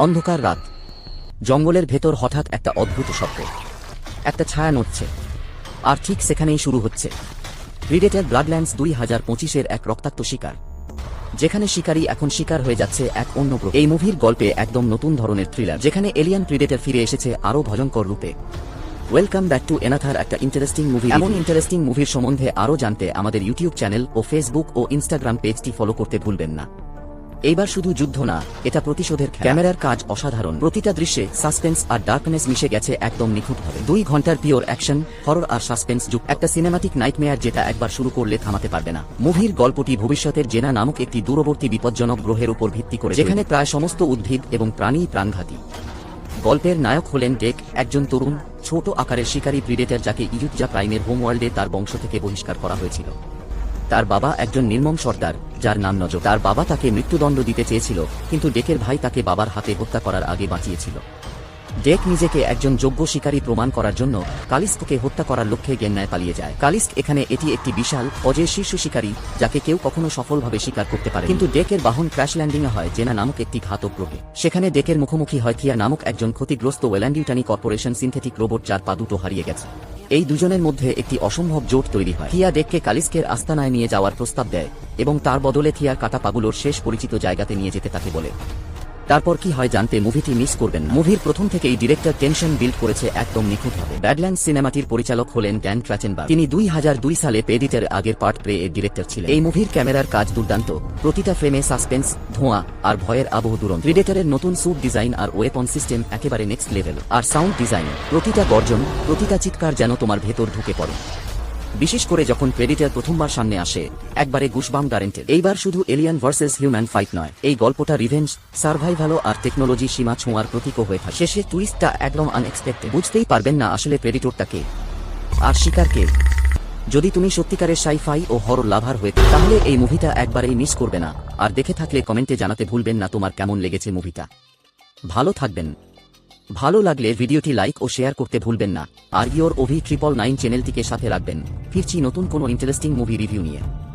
অন্ধকার রাত। জঙ্গলের ভেতর হঠাৎ একটা অদ্ভুত শব্দ। একটা ছায়া নড়ছে। আর ঠিক সেখানেই শুরু হচ্ছে। প্রিডেটার ব্লাডল্যান্ডস দুই হাজার পঁচিশের এক রক্তাক্ত শিকার। যেখানে শিকারী এখন শিকার হয়ে যাচ্ছে এক অন্য গ্রহ। এই মুভির গল্পে একদম নতুন ধরনের থ্রিলার যেখানে এলিয়ান প্রিডেটার ফিরে এসেছে আরও ভয়ঙ্কর রূপে। ওয়েলকাম ব্যাক টু এনাথার একটা ইন্টারেস্টিং মুভি এমন ইন্টারেস্টিং মুভির সম্বন্ধে আরও জানতে আমাদের ইউটিউব চ্যানেল ও ফেসবুক ও ইনস্টাগ্রাম পেজটি ফলো করতে ভুলবেন না। এইবার শুধু যুদ্ধ না, এটা প্রতিশোধের ক্যামেরার কাজ অসাধারণ। প্রতিটা দৃশ্যে সাসপেন্স আর ডার্কনেস মিশে গেছে একদম নিখুঁতভাবে। দুই ঘণ্টার পিওর অ্যাকশন, হরর আর সাসপেন্স যুগ একটা সিনেমাটিক নাইটমেয়ার যেটা একবার শুরু করলে থামাতে পারবে না। মুভির গল্পটি ভবিষ্যতের জেনা নামক একটি দূরবর্তী বিপজ্জনক গ্রহের উপর ভিত্তি করে যেখানে প্রায় সমস্ত উদ্ভিদ এবং প্রাণী প্রাণঘাতী। গল্পের নায়ক হলেন ডেক, একজন তরুণ, ছোট আকারের শিকারী প্রিডেটার যাকে ইয়ুৎজা প্রাইমের হোমওয়ার্ল্ডে তার বংশ থেকে বহিষ্কার করা হয়েছিল। তার বাবা একজন নির্মম সর্দার। যার নাম নজর। তার বাবা তাকে মৃত্যুদণ্ড দিতে চেয়েছিল, কিন্তু ডেকের ভাই তাকে বাবার হাতে হত্যা করার আগে বাঁচিয়েছিল। ডেক নিজেকে একজন যোগ্য শিকারী প্রমাণ করার জন্য কালিস্ককে হত্যা করার লক্ষ্যে গেন্নায় পালিয়ে যায়। কালিস্ক এখানে এটি একটি বিশাল, অজেয় শীর্ষ শিকারী, যাকে কেউ কখনো সফলভাবে শিকার করতে পারে কিন্তু ডেকের বাহন ক্র্যাশ ল্যান্ডিং হয়, জেনা নামক একটি ঘাতক গ্রহে সেখানে ডেকের মুখোমুখি হয় থিয়া নামক একজন ক্ষতিগ্রস্ত ওয়েল্যান্ডিউটানি কর্পোরেশন সিনথেটিক রোবট, যার পা দুটো হারিয়ে গেছে। এই দুজনের মধ্যে একটি অসম্ভব জোট তৈরি হয়। থিয়া দেখকে কালিস্কের আস্তানায় নিয়ে যাওয়ার প্রস্তাব দেয় এবং তার বদলে থিয়ার কাটা পাগুলোর শেষ পরিচিত জায়গাতে নিয়ে যেতে তাকে বলে। তারপর কি হয় জানতে মুভিটি মিস করবেন মুভির প্রথম থেকেই ডিরেক্টর টেনশন বিল্ড করেছে একদম নিখুঁতভাবে ব্যাডল্যান্ড সিনেমাটির পরিচালক হলেন ড্যান ট্র্যাচেনবার্গ তিনি দুই হাজার দুই সালে পেডিটের আগের পার্ট প্রে এর ডিরেক্টর ছিলেন। এই মুভির ক্যামেরার কাজ দুর্দান্ত। প্রতিটা ফ্রেমে সাসপেন্স, ধোঁয়া আর ভয়ের আবহ দুরন্ত। প্রিডেটারের নতুন স্যুট ডিজাইন আর ওয়েপন সিস্টেম একেবারে নেক্সট লেভেল আর সাউন্ড ডিজাইন। প্রতিটা গর্জন, প্রতিটা চিৎকার যেন তোমার ভেতর ঢুকে পড়ে। বিশেষ করে যখন প্রেডিটার প্রথমবার সামনে আসে, একবারে গুশবাম গ্যারেন্টেড। এইবার শুধু এলিয়ান ভার্সেস হিউম্যান ফাইট নয়, এই গল্পটা রিভেঞ্জ, সার্ভাইভালও আর টেকনোলজি সীমা ছোঁয়ার প্রতীকও হয়ে থাকে। শেষে টুইস্টটা একদম আনএক্সপেক্টেড বুঝতেই পারবেন না আসলে প্রেডিটরটা কে। আর শিকার কে? যদি তুমি সত্যিকারের সাইফাই ও হরর লাভার হয়ে তাহলে এই মুভিটা একবারেই মিস করবে না। আর দেখে থাকলে কমেন্টে জানাতে ভুলবেন না তোমার কেমন লেগেছে মুভিটা। ভালো থাকবেন। ভালো লাগলে ভিডিওটি লাইক ও শেয়ার করতে ভুলবেন না। আর ইয়োর ওভি ট্রিপল নাইন চ্যানেলটিকে সাথে রাখবেন। ফিরছি নতুন কোনো ইন্টারেস্টিং মুভি রিভিউ নিয়ে।